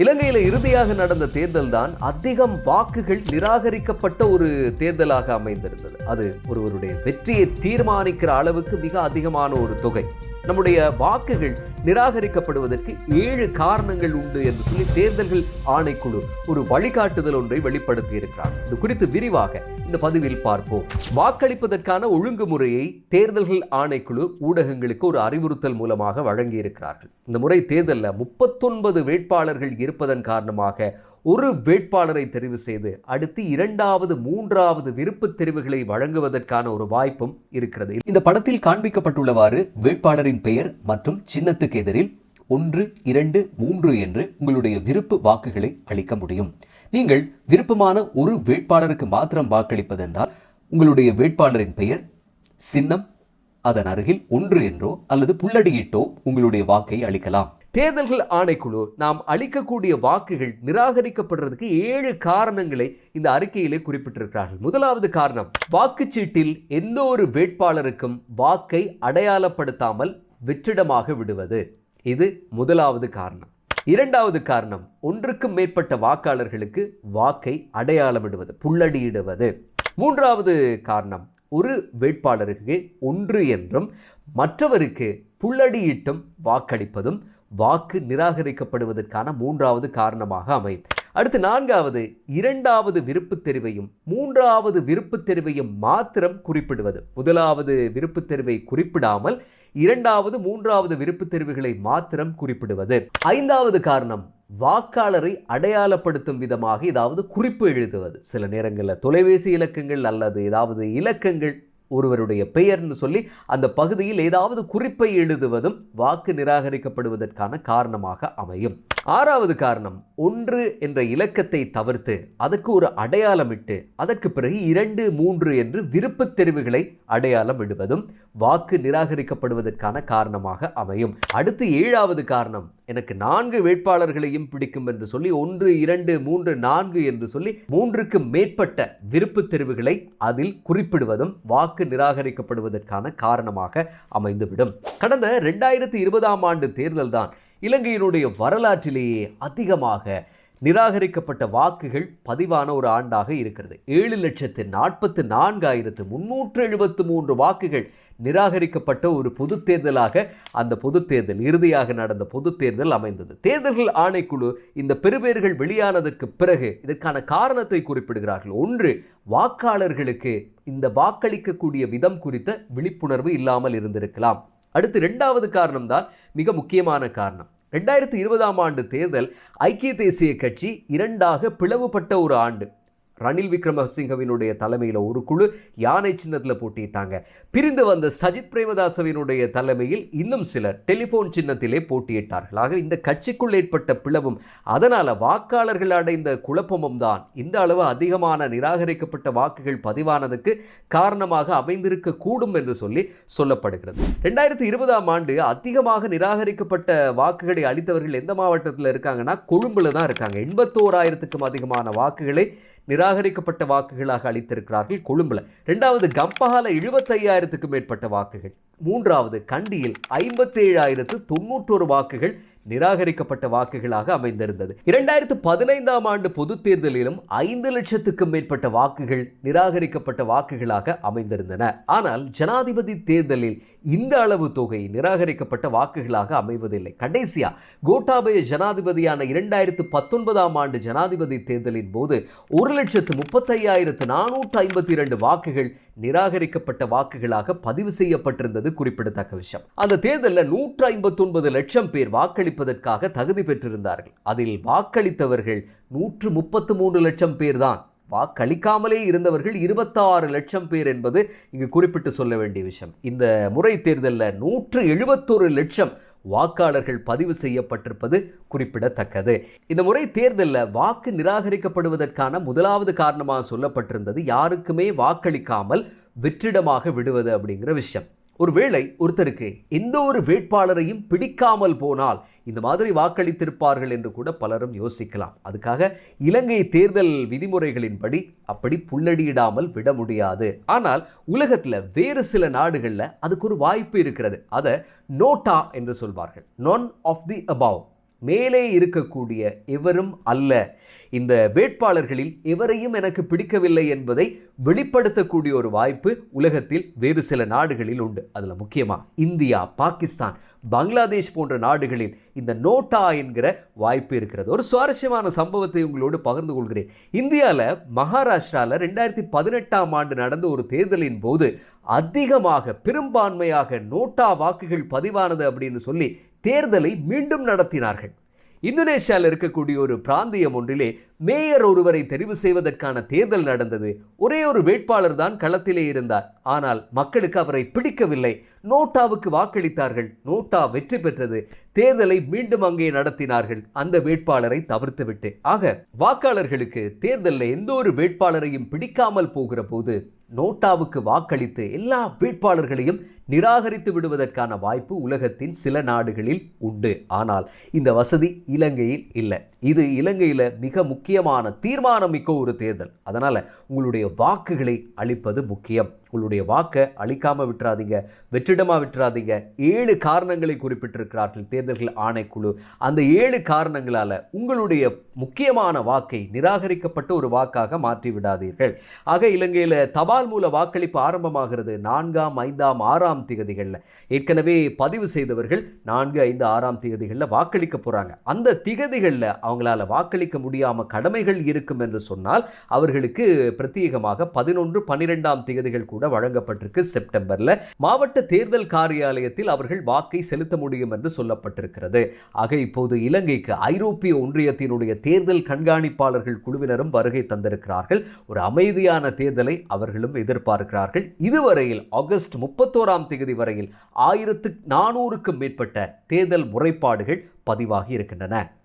இலங்கையில் இறுதியாக நடந்த தேர்தல் தான் அதிகம் வாக்குகள் நிராகரிக்கப்பட்ட ஒரு தேர்தலாக அமைந்திருந்தது. அது ஒருவருடைய வெற்றியை தீர்மானிக்கிற அளவுக்கு மிக அதிகமான ஒரு தொகை. நம்முடைய வாக்குகள் நிராகரிக்கப்படுவதற்கு ஏழு காரணங்கள் உண்டு என்று சொல்லி தேர்தல்கள் ஆணைக்குழு ஒரு வழிகாட்டுதல் ஒன்றை வெளிப்படுத்தி இருக்கிறார். இது குறித்து விரிவாக இந்த பதிவில் பார்ப்போம். வாக்களிப்பதற்கான ஒழுங்குமுறையை தேர்தல்கள் ஆணைக்குழு ஊடகங்களுக்கு ஒரு அறிவுறுத்தல் மூலமாக வழங்கி இருக்கிறார்கள் இந்த முறை தேர்தலில் முப்பத்தொன்பது வேட்பாளர்கள் இருப்பதன் காரணமாக ஒரு வேட்பாளரை தெரிவு செய்து அடுத்து இரண்டாவது மூன்றாவது விருப்பத் தெரிவுகளை வழங்குவதற்கான ஒரு வாய்ப்பும் இருக்கிறது. இந்த படத்தில் காண்பிக்கப்பட்டுள்ளவாறு வேட்பாளரின் பெயர் மற்றும் சின்னத்துக்கு எதிரில் ஒன்று இரண்டு மூன்று என்று உங்களுடைய விருப்பு வாக்குகளை அளிக்க முடியும். நீங்கள் விருப்பமான ஒரு வேட்பாளருக்கு மாத்திரம் வாக்களிப்பதென்றால் உங்களுடைய வேட்பாளரின் பெயர் சின்னம் அதன் அருகில் ஒன்று என்றோ அல்லது புள்ளடியிட்டோ உங்களுடைய வாக்கை அளிக்கலாம். தேர்தல்கள் ஆணைக்குழு நாம் அளிக்கக்கூடிய வாக்குகள் நிராகரிக்கப்படுறதுக்கு ஏழு காரணங்களை இந்த அறிக்கையிலே குறிப்பிட்டிருக்கிறார்கள். முதலாவது காரணம் வாக்குச்சீட்டில் எந்த ஒரு வேட்பாளருக்கும் வாக்கை அடையாளப்படுத்தாமல் வெற்றிடமாக விடுவது. இது முதலாவது காரணம். இரண்டாவது காரணம் ஒன்றுக்கும் மேற்பட்ட வாக்காளர்களுக்கு வாக்கை அடையாளமிடுவது புள்ளடியிடுவது. மூன்றாவது காரணம் ஒரு வேட்பாளருக்கு ஒன்று என்றும் மற்றவருக்கு புள்ளடியிட்டும் வாக்களிப்பதும் வாக்கு நிராகரிக்கப்படுவதற்கான மூன்றாவது காரணமாக அமையும். அடுத்து நான்காவது இரண்டாவது விருப்புத் தெரிவையும் மூன்றாவது விருப்புத் தெரிவையும் மாத்திரம் குறிப்பிடுவது. முதலாவது விருப்புத் தெரிவை குறிப்பிடாமல் இரண்டாவது மூன்றாவது விருப்புத் தெரிவுகளை மாத்திரம் குறிப்பிடுவது. ஐந்தாவது காரணம் வாக்காளரை அடையாளப்படுத்தும் விதமாக ஏதாவது குறிப்பு எழுதுவது. சில நேரங்களில் தொலைபேசி இலக்கங்கள் அல்லது ஏதாவது இலக்கங்கள் ஒருவருடைய பெயர்னு சொல்லி அந்த பகுதியில் ஏதாவது குறிப்பை எழுதுவதும் வாக்கு நிராகரிக்கப்படுவதற்கான காரணமாக அமையும். ஆறாவது காரணம் ஒன்று என்ற இலக்கத்தை தவிர்த்து அதற்கு ஒரு அடையாளமிட்டு அதற்கு பிறகு இரண்டு மூன்று என்று விருப்பத் தெரிவுகளை அடையாளம் இடுவதும் வாக்கு நிராகரிக்கப்படுவதற்கான காரணமாக அமையும். அடுத்து ஏழாவது காரணம் எனக்கு நான்கு வேட்பாளர்களையும் பிடிக்கும் என்று சொல்லி ஒன்று இரண்டு மூன்று நான்கு என்று சொல்லி மூன்றுக்கு மேற்பட்ட விருப்புத் தெரிவுகளை அதில் குறிப்பிடுவதும் வாக்கு நிராகரிக்கப்படுவதற்கான காரணமாக அமைந்துவிடும். கடந்த ரெண்டாயிரத்தி இருபதாம் ஆண்டு தேர்தல்தான் இலங்கையினுடைய வரலாற்றிலேயே அதிகமாக நிராகரிக்கப்பட்ட வாக்குகள் பதிவான ஒரு ஆண்டாக இருக்கிறது. ஏழு லட்சத்து நாற்பத்து நான்காயிரத்து முன்னூற்று எழுபத்து மூன்று வாக்குகள் நிராகரிக்கப்பட்ட ஒரு பொது தேர்தலாக அந்த பொது தேர்தல் இறுதியாக நடந்த பொது தேர்தல் அமைந்தது. தேர்தல்கள் ஆணைக்குழு இந்த பெறுபேறுகள் வெளியானதற்கு பிறகு இதற்கான காரணத்தை குறிப்பிடுகிறார்கள். ஒன்று வாக்காளர்களுக்கு இந்த வாக்களிக்கக்கூடிய விதம் குறித்த விழிப்புணர்வு இல்லாமல் இருந்திருக்கலாம். அடுத்து ரெண்டாவது காரணம்தான் மிக முக்கியமான காரணம். ரெண்டாயிரத்தி இருபதாம் ஆண்டு தேர்தல் ஐக்கிய தேசிய கட்சி இரண்டாக பிளவுபட்ட ஒரு ஆண்டு. ரணில் விக்ரமசிங்கவினுடைய தலைமையில் ஒரு குழு யானை சின்னத்தில் போட்டியிட்டாங்க. பிரிந்து வந்த சஜித் பிரேமதாசவினுடைய தலைமையில் இன்னும் சிலர் டெலிஃபோன் சின்னத்திலே போட்டியிட்டார்கள். ஆக இந்த கட்சிக்குள் ஏற்பட்ட பிளவும் அதனால் வாக்காளர்கள் அடைந்த குழப்பமும் தான் இந்த அளவு அதிகமான நிராகரிக்கப்பட்ட வாக்குகள் பதிவானதுக்கு காரணமாக அமைந்திருக்க கூடும் என்று சொல்லி சொல்லப்படுகிறது. ரெண்டாயிரத்தி இருபதாம் ஆண்டு அதிகமாக நிராகரிக்கப்பட்ட வாக்குகளை அளித்தவர்கள் எந்த மாவட்டத்தில் இருக்காங்கன்னா கொழும்பில் தான் இருக்காங்க. எண்பத்தோராயிரத்துக்கும் அதிகமான வாக்குகளை நிராகரிக்கப்பட்ட வாக்குகளாக அளித்திருக்கிறார்கள் கொழும்புல. ரெண்டாவது கம்பஹால எழுபத்தையாயிரத்துக்கும் மேற்பட்ட வாக்குகள். மூன்றாவது கண்டியில் ஐம்பத்தேழாயிரத்து தொண்ணூற்றொரு வாக்குகள் நிராகரிக்கப்பட்ட வாக்குகளாக அமைந்திருந்தது. இரண்டாயிரத்து பதினைந்தாம் ஆண்டு பொது தேர்தலிலும் ஐந்து லட்சத்துக்கும் மேற்பட்ட வாக்குகள் நிராகரிக்கப்பட்ட வாக்குகளாக அமைந்திருந்தன. ஆனால் ஜனாதிபதி தேர்தலில் இந்த அளவு தொகை நிராகரிக்கப்பட்ட வாக்குகளாக அமைவதில்லை. கடைசியா கோட்டாபய ஜனாதிபதியான இரண்டாயிரத்து பத்தொன்பதாம் ஆண்டு ஜனாதிபதி தேர்தலின் போது ஒரு லட்சத்து முப்பத்தையாயிரத்து நானூற்று ஐம்பத்தி இரண்டு வாக்குகள் நிராகரிக்கப்பட்ட வாக்குகளாக பதிவு செய்யப்பட்டிருந்தது குறிப்பிடத்தக்க விஷயம். அந்த தேர்தலில் நூற்று ஐம்பத்தொன்பது லட்சம் பேர் வாக்களிப்பு வாக்களிப்பதற்காக தகுதி பெற்றிருந்தார்கள். அதில் வாக்களித்தவர்கள் நூற்று முப்பத்து மூன்று லட்சம் பேர்தான். வாக்களிக்காமலே இருந்தவர்கள் இருபத்தாறு லட்சம் பேர் என்பது இங்கு குறிப்பிட்டு சொல்ல வேண்டிய விஷயம். இந்த முறை தேர்தலில் நூற்று எழுபத்தொரு லட்சம் வாக்காளர்கள் பதிவு செய்யப்பட்டிருப்பது குறிப்பிடத்தக்கது. இந்த முறை தேர்தலில் வாக்கு நிராகரிக்கப்படுவதற்கான முதலாவது காரணமாக சொல்லப்பட்டிருந்தது யாருக்குமே வாக்களிக்காமல் வெற்றிடமாக விடுவது அப்படிங்கிற விஷயம். ஒருவேளை ஒருத்தருக்கு எந்த ஒரு வேட்பாளரையும் பிடிக்காமல் போனால் இந்த மாதிரி வாக்களித்திருப்பார்கள் என்று கூட பலரும் யோசிக்கலாம். அதுக்காக இலங்கை தேர்தல் விதிமுறைகளின்படி அப்படி புள்ளடியிடாமல் விட முடியாது. ஆனால் உலகத்தில் வேறு சில நாடுகளில் அதுக்கு ஒரு வாய்ப்பு இருக்கிறது. அதை நோட்டா என்று சொல்வார்கள். நான் ஆஃப் தி அபவ் மேலே இருக்கக்கூடிய எவரும் அல்ல. இந்த வேட்பாளர்களில் எவரையும் எனக்கு பிடிக்கவில்லை என்பதை வெளிப்படுத்தக்கூடிய ஒரு வாய்ப்பு உலகத்தில் வேறு சில நாடுகளில் உண்டு. அதில் முக்கியமாக இந்தியா பாகிஸ்தான் பங்களாதேஷ் போன்ற நாடுகளில் இந்த நோட்டா என்கிற வாய்ப்பு இருக்கிறது. ஒரு சுவாரஸ்யமான சம்பவத்தை உங்களோடு பகிர்ந்து கொள்கிறேன். இந்தியாவில் மகாராஷ்டிராவில் ரெண்டாயிரத்தி பதினெட்டாம் ஆண்டு நடந்த ஒரு தேர்தலின் போது அதிகமாக பெரும்பான்மையாக நோட்டா வாக்குகள் பதிவானது அப்படின்னு சொல்லி தேர்தலை மீண்டும் நடத்தினார்கள். இந்தோனேஷியாவில் இருக்கக்கூடிய ஒரு பிராந்தியம் ஒன்றிலே மேயர் ஒருவரை தெரிவு செய்வதற்கான தேர்தல் நடந்தது. ஒரே ஒரு வேட்பாளர் தான் களத்திலே இருந்தார். ஆனால் மக்களுக்கு அவரை பிடிக்கவில்லை. நோட்டாவுக்கு வாக்களித்தார்கள். நோட்டா வெற்றி பெற்றது. தேர்தலை மீண்டும் அங்கே நடத்தினார்கள். அந்த வேட்பாளரை தவிர்த்துவிட்டு. ஆக வாக்காளர்களுக்கு தேர்தலில் எந்த ஒரு வேட்பாளரையும் பிடிக்காமல் போகிற போது நோட்டாவுக்கு வாக்களித்து எல்லா வேட்பாளர்களையும் நிராகரித்து விடுவதற்கான வாய்ப்பு உலகத்தின் சில நாடுகளில் உண்டு. ஆனால் இந்த வசதி இலங்கையில் இல்லை. இது இலங்கையில் மிக முக்கியமான தீர்மானம் மிக்க ஒரு தேர்தல். அதனால் உங்களுடைய வாக்குகளை அளிப்பது முக்கியம். உங்களுடைய வாக்கை அழிக்காமல் விட்டுறாதீங்க வெற்றிடமாக விட்டுறாதீங்க. ஏழு காரணங்களை குறிப்பிட்டிருக்கிறார்கள் தேர்தல்கள் ஆணைக்குழு. அந்த ஏழு காரணங்களால் உங்களுடைய முக்கியமான வாக்கை நிராகரிக்கப்பட்ட ஒரு வாக்காக மாற்றி விடாதீர்கள். ஆக இலங்கையில் தபால் மூல வாக்களிப்பு ஆரம்பமாகிறது நான்காம் ஐந்தாம் ஆறாம் திகதிகளில். ஏற்கனவே பதிவு செய்தவர்கள் நான்கு ஐந்து ஆறாம் திகதிகளில் வாக்களிக்க போகிறாங்க அந்த திகதிகளில் அவங்களால வாக்களிக்க முடியாமல் கடமைகள் இருக்கும் என்று சொன்னால் அவர்களுக்கு பிரத்யேகமாக பதினொன்று பன்னிரெண்டாம் திகதிகள் கூட வழங்கப்பட்டிருக்கு செப்டம்பரில். மாவட்ட தேர்தல் காரியாலயத்தில் அவர்கள் வாக்கை செலுத்த முடியும் என்று சொல்லப்பட்டிருக்கிறது. ஆக இப்போது இலங்கைக்கு ஐரோப்பிய ஒன்றியத்தினுடைய தேர்தல் கண்காணிப்பாளர்கள் குழுவினரும் வருகை தந்திருக்கிறார்கள். ஒரு அமைதியான தேர்தலை அவர்களும் எதிர்பார்க்கிறார்கள். இதுவரையில் ஆகஸ்ட் முப்பத்தோராம் தேதி வரையில் ஆயிரத்து நானூறுக்கும் மேற்பட்ட தேர்தல் முறைப்பாடுகள் பதிவாகி இருக்கின்றன.